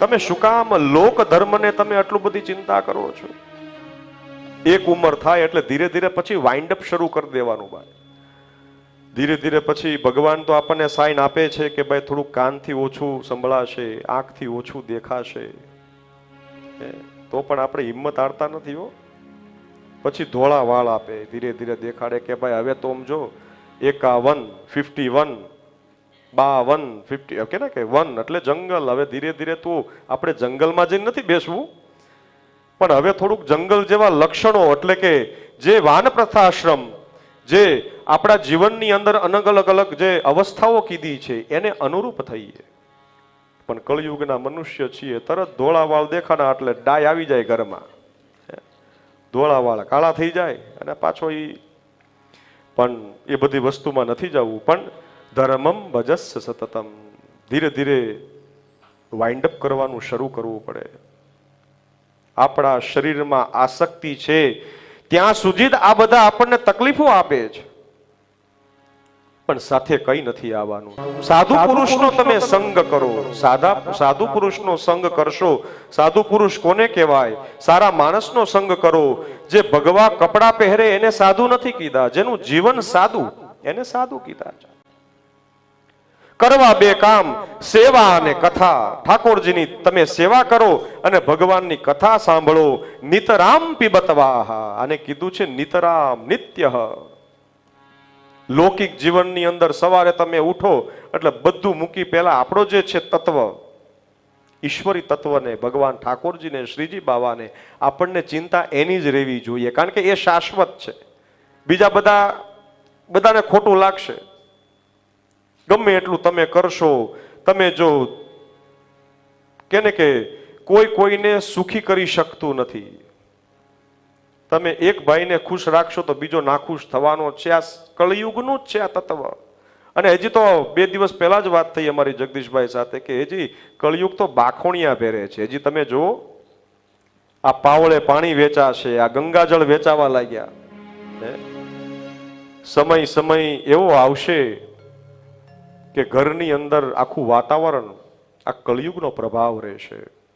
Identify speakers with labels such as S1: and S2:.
S1: તમે શું કામ લોક ધર્મને તમે આટલું બધી ચિંતા કરો છો? એક ઉંમર થાય એટલે ધીરે ધીરે પછી વાઇન્ડ અપ શરૂ કરી દેવાનું ભાઈ. ધીરે ધીરે પછી ભગવાન તો આપણને સાઈન આપે છે કે ભાઈ થોડુંક કાનથી ઓછું સંભળાશે, આંખથી ઓછું દેખાશે. તો પણ આપણે હિંમત હારતા નથી હો. પછી ધોળા વાળ આપે, ધીરે ધીરે દેખાડે કે ભાઈ હવે તો આમ જો, એકાવન ફિફ્ટી વન બાવન, ફિફ્ટી ઓકે ને કે વન, એટલે જંગલ. હવે ધીરે ધીરે તું આપણે જંગલમાં જઈને નથી બેસવું. પણ હવે થોડુંક જંગલ જેવા લક્ષણો, એટલે કે જે વાનપ્રથા આશ્રમ જે આપણા જીવનની અંદર અલગ અલગ અલગ જે અવસ્થાઓ કીધી છે, એને અનુરૂપ થઈએ. પણ કળયુગના મનુષ્ય છીએ, તરત ધોળાવાળ દેખાના, એટલે ડાય આવી જાય ઘરમાં. હે. ધોળા કાળા થઈ જાય, અને પાછો એ પણ એ બધી વસ્તુમાં નથી જવું. પણ ધર્મમ ભજસ સતતમ ધીરે ધીરે વાઇન્ડ અપ કરવાનું શરૂ કરવું પડે. આપણા શરીરમાં આસક્તિ છે ત્યાં સુધી જ આ બધા આપણને તકલીફો આપે છે. પણ સાથે કઈ નથી આવવાનું. સાધુ પુરુષનો તમે સંગ કરો. સાદા સાધુ પુરુષનો સંગ કરશો. સાધુ પુરુષ કોને કહેવાય? સારા માણસનો સંગ કરો. જે ભગવા કપડા પહેરે એને સાધુ નથી કીધા. જેનું જીવન સાદું એને સાધુ કીધા છે. કરવા બે કામ, સેવા અને કથા. ઠાકોરજીની તમે સેવા કરો અને ભગવાનની કથા સાંભળો. નિતરામ પીબતવાહ. આને કીધું છે નિતરામ, નિત્ય. લૌકિક જીવનની અંદર સવારે તમે ઉઠો, એટલે બધું મૂકી પહેલા આપણો જે છે તત્વ, ઈશ્વરી તત્વને, ભગવાન ઠાકોરજીને, શ્રીજી બાવાને, આપણને ચિંતા એની જ રહેવી જોઈએ. કારણ કે એ શાશ્વત છે. બીજા બધા, બધાને ખોટું લાગશે. ગમે એટલું તમે કરશો, તમે જો કેને કે કોઈ કોઈને સુખી કરી શકતું નથી. તમે એક ભાઈને ખુશ રાખશો તો બીજો નાખુશ થવાનો છે. આ કળયુગનું જ છે આ તત્વ. અને હજી તો બે દિવસ પહેલા જ વાત થઈ અમારી જગદીશભાઈ સાથે કે હજી કળયુગ તો બાખોણિયા પહેરે છે. હજી તમે જુઓ, આ પાવળે પાણી વેચાશે, આ ગંગાજળ વેચાવા લાગ્યા? સમય સમય એવો આવશે કે ઘરની અંદર આખું વાતાવરણ આ કળિયુગનો પ્રભાવ રહેશે.